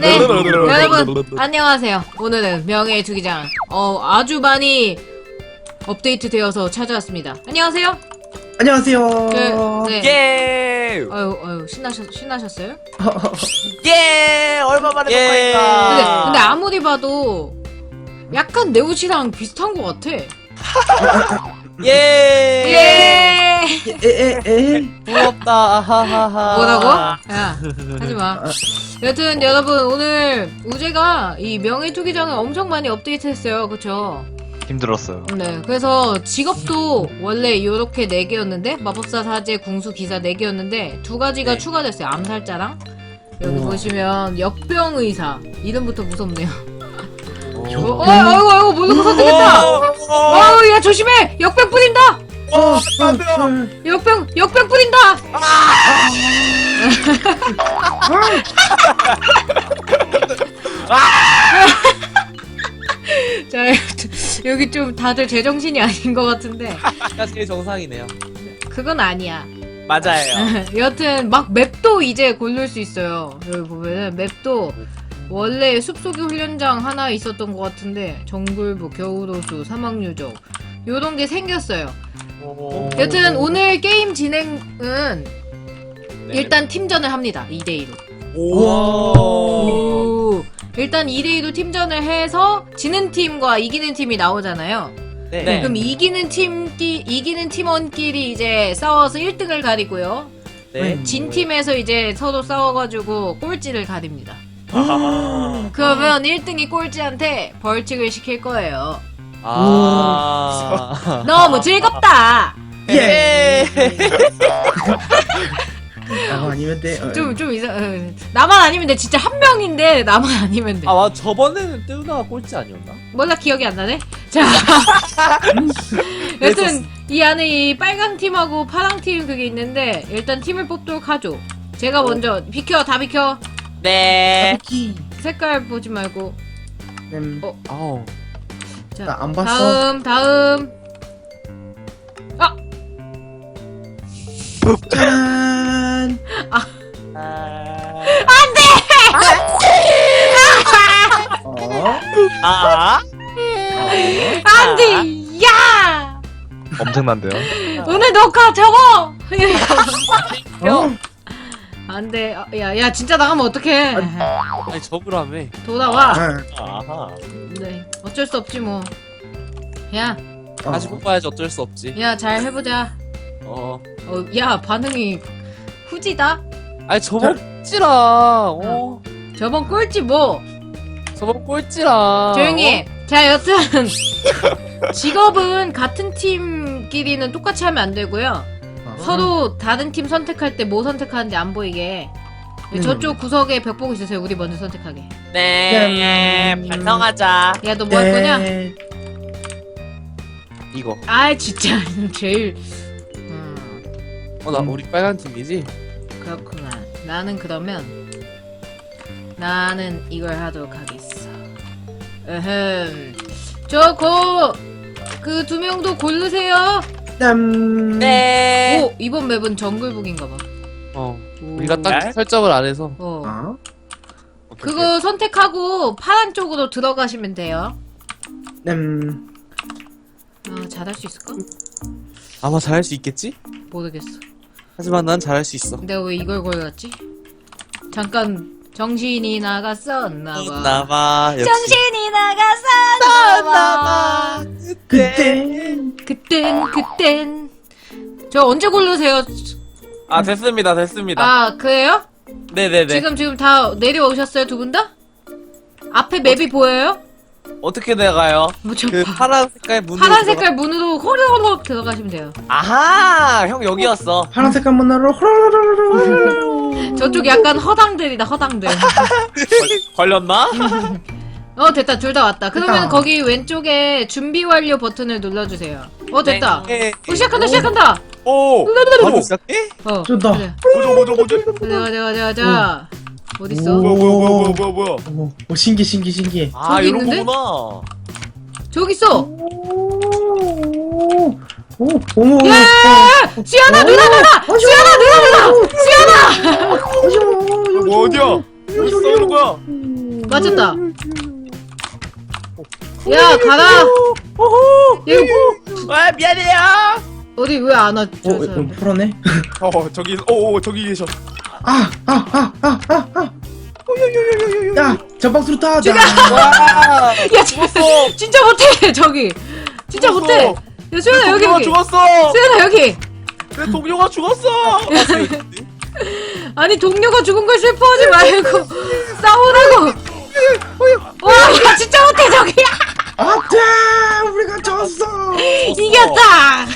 네, 여러분 안녕하세요. 오늘은 명예의 투기장 어 아주 많이 업데이트 되어서 찾아왔습니다. 안녕하세요. 안녕하세요. 네. 네. 예! 아유 아유 신나셨 신나셨어요? 예! 얼마 만에 예. 근데? 근데 아무리 봐도 약간 내 옷이랑 비슷한 것 같아. 예! 예. 에에에. 부럽다. 아하하하. 뭐라고? 야 하지 마. 여튼 여러분 오늘 우재가 이 명예 투기장을 엄청 많이 업데이트했어요. 그쵸? 힘들었어요. 네, 그래서 직업도 원래 이렇게 네 개였는데 마법사 사제 궁수 기사 네 개였는데 두 가지가 네. 추가됐어요. 암살자랑 여기 우와. 보시면 역병 의사 이름부터 무섭네요. 어, 오. 어, 아이고 아이고 모르고 선택했다. 오! 어우 야 조심해 역병 뿌린다. 어, 안 돼요. 헐. 역병 역병 뿌린다. 자 여기 좀 다들 제정신이 아닌 것 같은데 가 제일 정상이네요. 그건 아니야. 맞아요. 여튼 막 맵도 이제 고를 수 있어요. 여기 보면은 맵도 원래 숲속의 훈련장 하나 있었던 것 같은데 정글부, 겨울호수, 사막유적 요런 게 생겼어요. 오. 여튼 오늘 게임 진행은 네. 일단 팀전을 합니다. 2대2로. 오. 오. 일단 2대2로 팀전을 해서 지는 팀과 이기는 팀이 나오잖아요. 네. 네. 그럼 이기는 팀끼 이기는 팀원끼리 이제 싸워서 1등을 가리고요. 네. 진 팀에서 이제 서로 싸워가지고 꼴찌를 가립니다. 아. 그러면 1등이 꼴찌한테 벌칙을 시킬 거예요. 아. 너무 즐겁다. 예. 아 아니면 돼. 어, 좀 좀 이상. 어, 나만 아니면 돼. 진짜 한 명인데 나만 아니면 돼. 아, 맞- 저번에는 뜨우나가 꼴찌 아니었나? 몰라 기억이 안 나네. 자, 여튼 이 안에 이 빨강 팀하고 파랑 팀 그게 있는데 일단 팀을 뽑도록 하죠. 제가 먼저 비켜 다 비켜. 네. 키. 색깔 보지 말고. 음, 어. 아우. 자, 나 안 봤어. 다음 다음. 짠. 아. 어. 아. 안돼. 야. 엄청난데요? 오늘 녹화 적어. 어. 안돼. 야야 진짜 나가면 어떡해. 아니, 접으라며. 돌아와. 아. 아하. 네. 어쩔 수 없지 뭐. 야, 어. 다시 뽑아야지 어쩔 수 없지. 야잘 해보자. 어. 어, 야 반응이 후지다. 아니, 저번 꼴찌라. 어. 저번 꼴찌 뭐. 저번 꼴찌라. 조용히 해. 자, 여튼 직업은 같은 팀끼리는 똑같이 하면 안 되고요. 어. 서로 다른 팀 선택할 때 뭐 선택하는지 안 보이게. 음. 저쪽 구석에 벽 보고 있으세요. 우리 먼저 선택하게. 네. 음. 반성하자. 야, 너 뭐 할 거냐? 네. 이거. 아, 진짜 제일. 음, 어, 나 음. 우리 빨간 팀이지? 그렇구나. 나는 그러면 나는 이걸 하도록 하겠어. 으흠. 저거 그 두 명도 고르세요. 짠. 네. 오, 이번 맵은 정글북인가 봐. 어. 오. 우리가 딱 설정을 안 해서. 어. 어. 그거 선택하고 파란 쪽으로 들어가시면 돼요. 음. 아, 잘할 수 있을까? 아마 잘할 수 있겠지? 모르겠어. 하지만 난 잘할 수 있어. 내가 왜 이걸 골랐지? 잠깐 정신이 나갔었나봐. 나봐. 역시. 정신이 나갔었나봐. 그때. 그땐 그땐 저 언제 고르세요? 아 됐습니다, 됐습니다. 아 그래요? 네네네. 지금 지금 다 내려오셨어요 두 분 다? 앞에 맵이 보여요? 어떻게 내가요? 뭐저 그 파란 색깔 문. 파란 색깔 문으로 호로록 들어가시면 돼요. 아하, 형 여기였어. 파란 색깔 문화로 호로로로로로로. 저쪽 약간 허당들이다 허당들. 걸렸나? 어 됐다 둘 다 왔다. 그러면 됐다. 거기 왼쪽에 준비 완료 버튼을 눌러주세요. 어 됐다. 네. 어 시작한다 시작한다. 오. 바로 시작해? 어 좋다. 그래. 뭐죠, 뭐죠, 뭐죠? 가자 가자 가자 가자. 어디 있어? 오. 뭐야, 뭐야, 뭐야, 뭐야, 뭐야. 어, 어, 신기 신기 신기. 아, 저기 이런 있는데? 거구나. 저기 있어. 오. 오, 어머. 예! 수연아 누나 누나! 수연아 누나 누나! 수연아! 뭐 어디야? 어디서 싸우는 거야? 맞췄다. 야 가라. 얘아 미안해요. 어디 왜안 어, 왔죠? 어, 사람? 풀었네. 어 저기 오 저기 계셔. 아, 아, 아, 아, 아, 아. 야, 전방수로 타. 죽여! 와. 야 진짜, 진짜 못해 저기. 진짜 죽었어. 못해. 야 수연아 여기 동료가 여기. 죽었어. 수연아 여기. 내 동료가 죽었어. 아니 동료가 죽은 걸 슬퍼하지 말고 싸우라고. 와야 진짜 못해 저기. 아따, 우리가 졌어. 이겼다.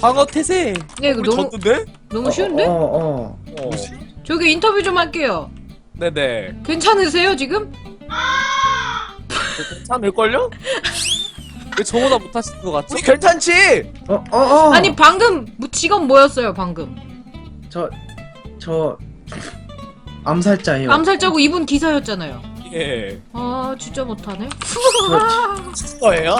방어 태세. 야 이거 우리 너무 졌는데? 너무 쉬운데? 어, 어. 어. 저기 인터뷰 좀 할게요. 네네. 괜찮으세요 지금? 괜찮을 걸요? 왜 저보다 못하실 것? 우리 괜찮지? 어, 어, 어. 아니 방금 뭐 직업 뭐였어요 방금? 저, 저, 암살자예요. 암살자고 이분 기사였잖아요. 예. 아 진짜 못하네. 거예요?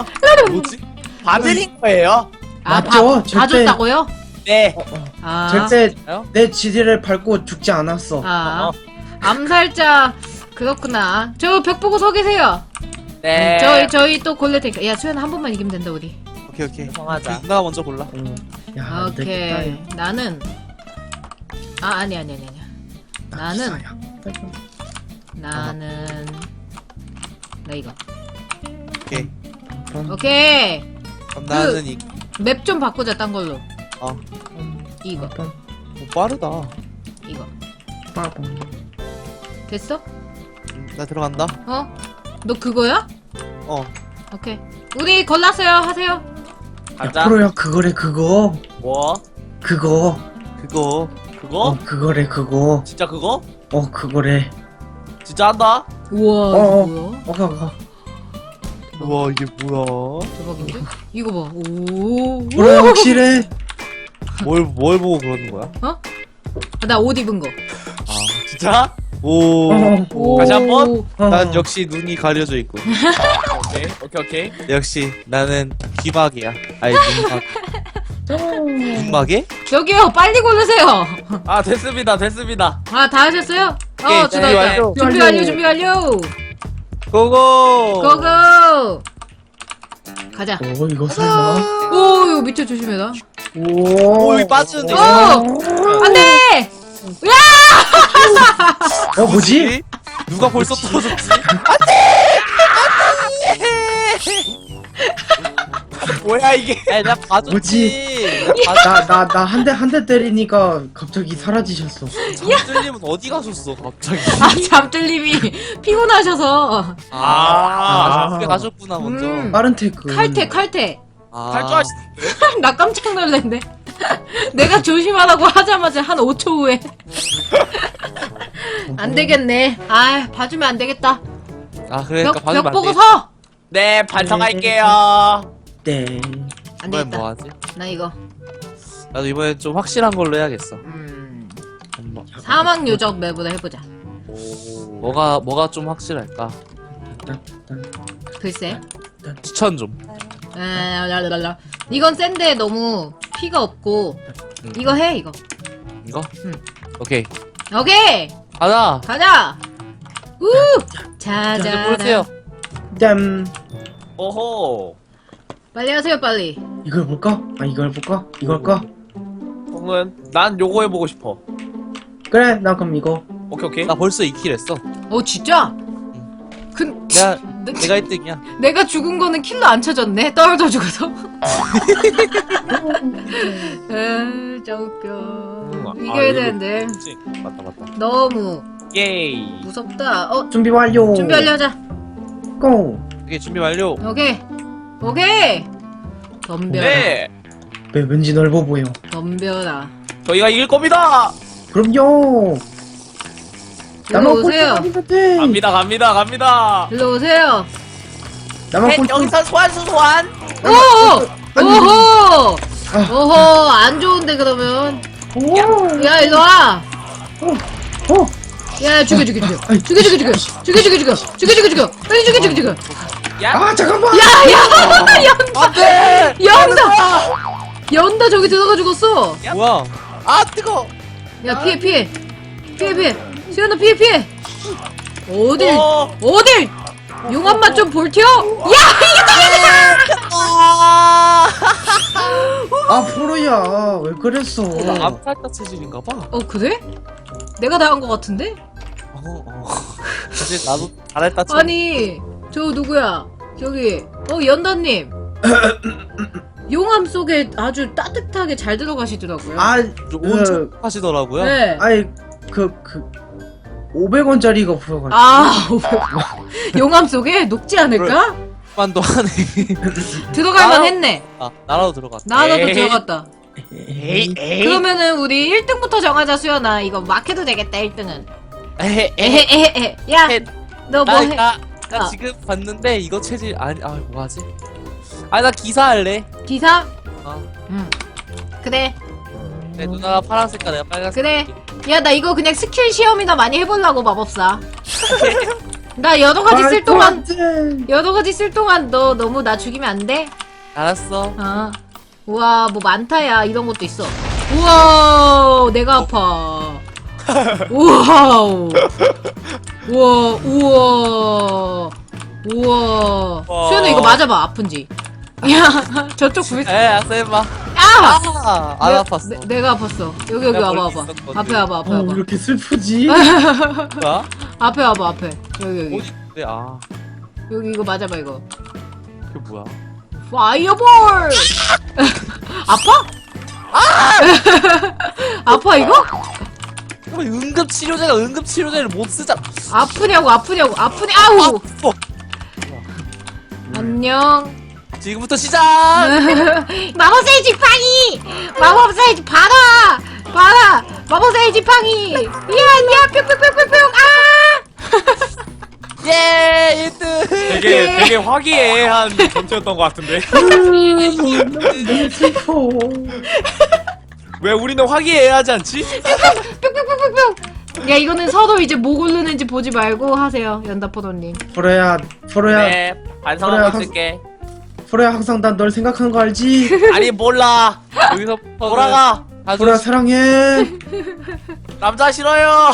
뭐지? 봐드린 거예요? 아, 맞죠? 봐, 절대- 봐줬다고요? 네. 어, 어. 아, 절대? 내 지디를 밟고 죽지 않았어. 아, 암살자 그렇구나. 저 벽 보고 서 계세요. 네. 저희 저희 또 골릴 테니까. 야 수연 한 번만 이기면 된다 우리. 오케이 오케이 성하자. 누나가 먼저 골라 어. 야, 안 되겠다. 오케이. 이거. 나는 아 아니 아니 아니 아니. 나 나는- 기사야. 나는 나 이거. 오케이 그럼, 오케이. 그럼 나는 이 맵 좀 바꾸자 딴 걸로. 어. 이거 빰, 어, 빠르다 이거 빠밤. 됐어? 음, 나 들어간다 어? 너 그거야? 어 오케이. 우리 걸랐어요. 하세요. 야, 가자. 프로야, 그거래, 그거. 뭐? 그거. 그거 그거? 어, 그거래, 그거. 진짜 그거? 어, 그거래. 진짜 한다? 우와 어, 어. 이거 뭐야? 어, 가, 가. 우와 이게 뭐야 대박인데? 이거 봐. 오. 프로야, 확실해. 뭘, 뭘 보고 그러는 거야? 나 옷 입은 거. 아 진짜? 오, 어, 오. 다시 한 번? 어. 난 역시 눈이 가려져 있고 오케이 오케이 오케이. 역시 나는 귀마개야 아니 눈마개 눈마개? 저기요, 빨리 고르세요. 아 됐습니다 됐습니다. 아, 다 하셨어요? 오케이, 어, 준비 좋다. 완료. 준비 완료, 준비 완료. 고고 고고. 가자. 어, 이거 설마. 오, 이거 밑에 조심해라. 오. 오 여기 빠지는데 오! 안 돼! 어, 뭐지? 누가 벌써 떨어졌지? 뭐야 이게? 야, 나 봐줬지. 뭐지? 나 봐- 나, 나, 나 한 대, 한 대 때리니까 갑자기 사라지셨어. 잠들림은 어디 가셨어, 갑자기? 아, 잠들님이 피곤하셔서. 아, 아. 집에 가셨구나, 먼저. 음. 빠른 테크. 칼퇴, 칼퇴. 아, 탈주하시. 나 깜짝 놀랐네. 내가 조심하라고 하자마자 한 5초 후에. 안 되겠네. 아, 봐주면 안 되겠다. 아, 그러니까 벽, 봐주면 벽안 보고 돼. 서! 네 발성할게요. 네. 안 이번엔 되겠다. 뭐 하지? 나 이거. 나도 이번엔 좀 확실한 걸로 해야겠어. 음. 엄마. 사막 요적 맵으로 해보자. 뭐가, 뭐가 좀 확실할까? 글쎄. 추천 좀. 아, 랄랄랄라. 이건 센데 너무 피가 없고. 음. 이거 해, 이거. 이거? 응. 오케이. 오케이! 가자! 가자! 우! 자, 이제 자자. 보세요. 짠. 오호. 빨리 하세요, 빨리. 이걸 볼까? 아, 이걸 볼까? 이걸 할까? 형은 난 요거 해보고 싶어. 그래, 나 그럼 이거. 오케이 오케이. 나 벌써 2킬 했어. 어, 진짜? 그, 내가, 내, 내가 1등이야. 내가 죽은 거는 킬로 안 쳐졌네? 떨어져 죽어서. 에, 진짜 웃겨. 음, 아, 이겨야 이거- 되는데. 그치? 맞다, 맞다. 너무 예이. 무섭다. 어, 준비 완료. 준비 완료 하자. 고. 오케이, 준비 완료. 오케이. 오케이! 덤벼라. 네. 왜 왠지 넓어 보여. 덤벼라. 저희가 이길 겁니다. 그럼요. 일로 오세요. 돼. 갑니다 갑니다 갑니다. 일로 오세요. 나만 네, 꼴찌. 여기서 소환수 소환. 오! 오호! 아. 오호! 안 좋은데, 그러면. 오. 야, 일로 와! 오. 야, 죽여, 죽여, 죽여. 아이. 죽여, 죽여, 죽여. 죽여, 죽여, 죽여. 죽여, 죽여, 죽여. 빨리 죽여, 죽여, 죽여. 야. 아, 잠깐만. 야, 야! 영사! 안돼. 영 사! 연다 저기 들어가 죽었어. 뭐야? 아 뜨거. 야 피해 피해 피해 피해. 수연아 피해 피해. 어딜 어. 어딜 용암 맛좀 볼텨. 야 아. 아 프로야 왜 그랬어 나 암살자 체질인가 봐. 어 그래? 내가 당한 것 같은데? 어, 어. 사실 나도 잘했다 치. 아니 저 누구야? 저기 어 연다님. 용암 속에 아주 따뜻하게 잘 들어가시더라고요. 아 엄청 하시더라고요. 네. 아이 그그 500원짜리가 풀어가지고 아, 용암 속에 녹지 않을까? 만도 하네. 들어갈만 아. 했네. 아, 나라도 들어갔다. 나라도 에이. 들어갔다. 에이 에이. 그러면은 우리 1등부터 정하자, 수연아. 이거 막 해도 되겠다, 1등은. 에헤, 에헤. 에헤 에헤. 야, 해. 너뭐 나, 해? 나, 나 어. 지금 봤는데 이거 체질 아니 아 뭐하지? 아니 나 기사 할래. 기사? 어. 응. 그래, 내 누나가 파란색과 내가 빨간색. 그래. 야, 나 이거 그냥 스킬 시험이나 많이 해보려고, 마법사. 나 여러 가지 쓸 동안. 여러 가지 쓸 동안 너 너무 나 죽이면 안 돼? 알았어. 어. 우와, 뭐 많다, 야. 이런 것도 있어. 우와, 내가 아파. 우와. 우와, 우와. 우와. 와. 수연아, 이거 맞아봐, 아픈지. 야, 저쪽 불, 에 해봐. 아! 아, 안 내- 아팠어. 내, 내가 아팠어. 여기, 여기 내가 와봐, 멀리 와봐. 있었거든. 앞에 와봐, 앞에 어, 왜 와봐. 이렇게 슬프지? 뭐야? 앞에 와봐, 앞에. 여기, 여기. 어디? 네, 아, 여기 이거 맞아봐, 이거. 그게 뭐야? 파이어볼! 아파? 아파, 이거? 그럼 응급 치료제가 응급 치료제를 못 쓰잖아. 아프냐고, 아프냐고, 아프냐, 아우! 어, 안녕. 지금부터 시작. 마법사의 지팡이! 마법사의 지 봐라! 봐라! 마법사의 지팡이! 이야, 이야, 뿅뿅뿅뿅뿅! 아! 예, 1등. 되게 되게 화기애애한 전투였던 것 같은데. 음, 너무 슬퍼 왜 우리는 화기애애하지 않지? 뿅뿅뿅뿅뿅! 야, 이거는 서로 이제 뭐 고르는지 보지 말고 하세요, 연다포도님. 프로야 프로야 네. 반성하고 한- 있을게. 프로야 항상 난 널 생각하는 거 알지? 아니 몰라. 여기서부터 돌아가. 프로야 사랑해 남자 싫어요.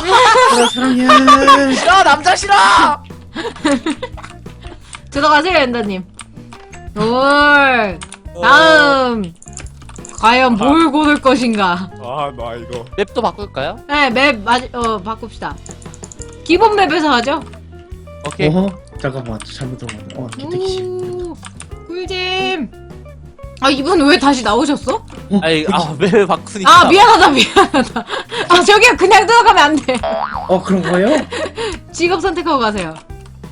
프로야 사랑해 싫어 남자 싫어. 들어가세요, 연다님. 올! 다음! 과연 뭘 고를 것인가? 아 나 이거. 맵도 바꿀까요? 네, 맵, 마, 어, 바꿉시다. 기본 맵에서 하죠? 오케이. 어? 잠깐만 잘못 들어갔네 어 오, 꿀잼! 아, 이분 왜 다시 나오셨어? 아니, 아, 맵을 바꾸니까. 아, 미안하다, 미안하다. 아, 저기요, 그냥 들어가면 안 돼. 어 그런 거예요? 직업 선택하고 가세요.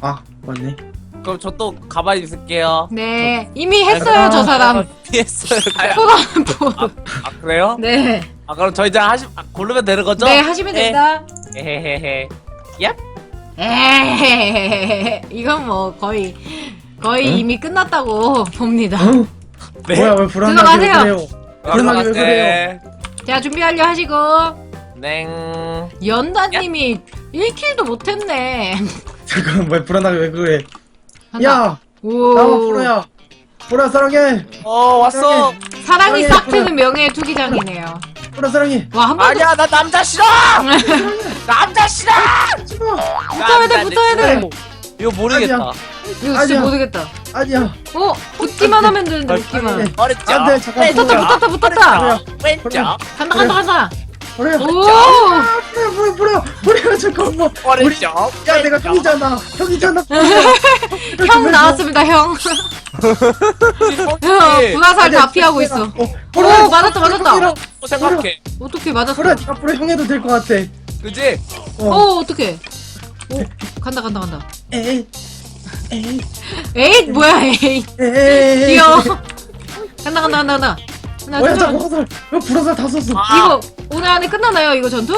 아 맞네 그럼 저 또 가만히 있을게요. 네, 이미 했어요, 저 사람. 피했어요. 포도, 포도. 아 그래요? 네. 아 그럼 저 이제 하시 아, 고르면 되는 거죠? 네, 하시면 됩니다. 에헤헤헤. 얍. 에헤헤헤헤. 이건 뭐, 거의, 거의 응? 이미 끝났다고 봅니다. 어? 네. 뭐야 왜 불안하게 왜 들어가세요. 그래요 불안하게 왜 그래요 자, 준비 완료 하시고. 냉. 연다님이 1킬도 못했네. 잠깐 왜 불안하게 왜 그래 한다. 야 오. 나와 프로야 프로야 사랑해 어 왔어. 사랑이 사랑해, 싹. 트는 명예의 투기장이네요. 프로야 사랑해 와, 한 번도 아니야 나 남자 싫어. 남자 싫어. 싫어 붙어야 돼, 붙어야 돼. 이거 모르겠다. 아니야. 이거 진짜 아니야. 모르겠다. 아니야 어, 붙기만 하면 되는데, 붙기만. 아니, 어렵죠. 안돼 잠깐 붙었다, 프로야 붙었다, 붙었다. 왼쪽. 간다, 간다, 간다. 프로야 오! 프로야 프로야 프로야 프로야 잠깐만 오른쪽. 야 내가 형이잖아 형이잖아 형 나왔습니다, 형. 형, 불화살 다 피하고 있어. 오, 맞았다, 맞았다. 생각해. 어떻게 맞았어? 프로야 앞으로 형해도 될 것 같아 그지? 어 어, 어떡해. 오, 간다, 간다, 간다. 에이 에이 에잇, 뭐야, 에잇. 에이 귀여워. 간다, 간다, 간다, 간다. 뭐야 둘, 잠깐 화살 왜 불화살 다 썼어 아. 이거 오늘 안에 끝나나요 이거 전투?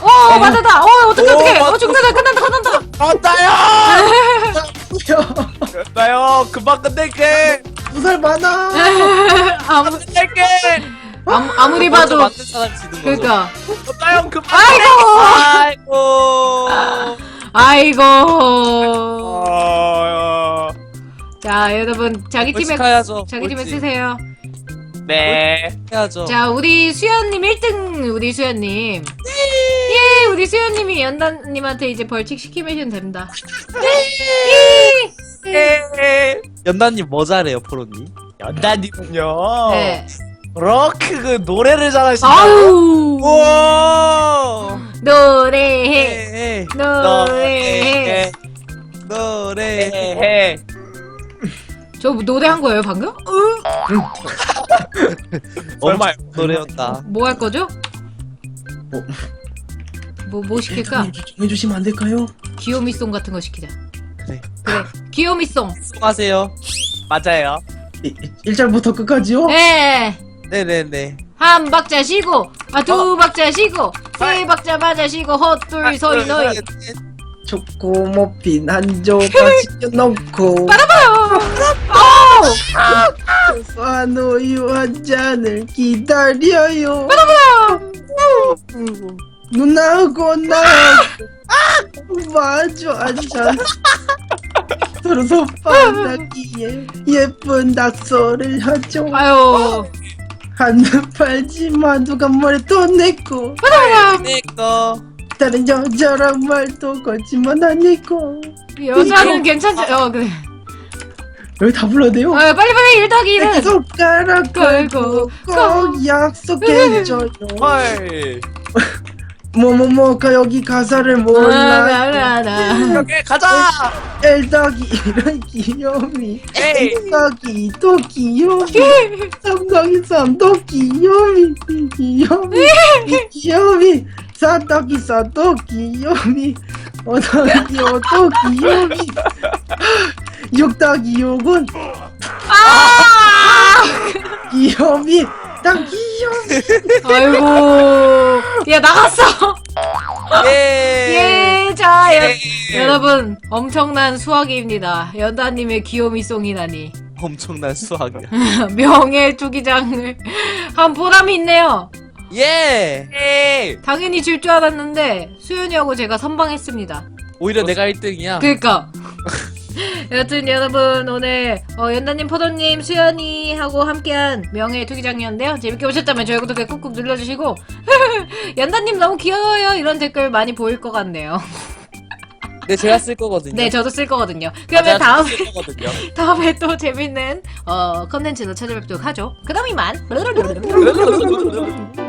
어 맞았다 어 어떡해 오, 어떡해 어 맞다. 죽는다 끝난다 끝난다 맞다요. 야 됐다요. 금방 끝낼게. 부살 많아 아무, 끝낼게. 아무 아무리 먼저 봐도 만든 사람 지는 거죠. 그러니까 됐다요. 금방 아이고 아이고. 아이고 어... 자 여러분 자기 팀에 벌칙해야죠. 자기 팀에. 쓰세요 네. 해야죠. 자, 우리 수연님 1등, 우리 수연님. 예, 우리 수연님이 연단님한테 이제 벌칙 시키면 됩니다. 네. 연단님 뭐 잘해요, 프로님? 연단님은요. 네. 럭크 그 노래를 잘하시나요? 아우! 우와. 노래해! 네, 노래해! 노래. 네. 저 노래한 거예요, 방금? 설마 노래였다. 뭐 할 거죠? 뭐, 뭐, 뭐 시킬까? 해주시면 안 될까요? 귀요미송 같은 거 시키자. 그래. 그래. 귀요미송. 수고하세요. 맞아요. 1절부터 끝까지요? 네. 네네네. 한 박자 쉬고, 아, 두 어. 박자 쉬고, 세 박자 맞아 쉬고, 헛둘 서이 너희. 초코 머핀 한 조각 시켜놓고. 파노유 한 잔을 기다려요. 누나하고 나하고. 마주 앉아 서로 손바닥이에 예쁜 낙서를 하죠. 아유. 한눈 팔지만 누가 뭐래 또 내고 내꺼. 다른 여자랑 말도 거짓말 아니고 여자는 괜찮지. 어, 그래. 여기 다 불러야 돼요? 아, 빨리빨리 일더기 내 일. 손가락 걸고 꼭 약속해줘요 헐. 뭐뭐뭐가 여기 가사를 아, 몰라 나나나. 오케이 가자. 엘덕이 이런 귀요미 에이. 일덕이 또 귀요미 삼덕이 삼도 귀요미 귀요미 귀요미 사덕이 사도 귀요미 오덕이 오도 귀요미 육덕이 육은 귀요미 딱 귀요미 아이고. 야, 나갔어. 예. 예, 자, 여, 예. 여러분. 엄청난 수학입니다. 연다님의 귀요미송이라니. 엄청난 수학이야. 명예 투기장을 한 보람이 있네요. 예. 에이. 당연히 질 줄 알았는데 수연이하고 제가 선방했습니다. 오히려 내가 1등이야. 그니까. 여튼 여러분 오늘 어, 연다님, 포도님, 수연이하고 함께한 명예 투기장이었는데요. 재밌게 보셨다면 저희 구독에 꾹꾹 눌러주시고 연다님 너무 귀여워요 이런 댓글 많이 보일 것 같네요. 네, 제가 쓸 거거든요. 네, 저도 쓸 거거든요. 아, 그러면 제가 다음 쓸 거거든요. 다음에 또 재밌는 어 컨텐츠로 찾아뵙도록 하죠. 그럼 이만.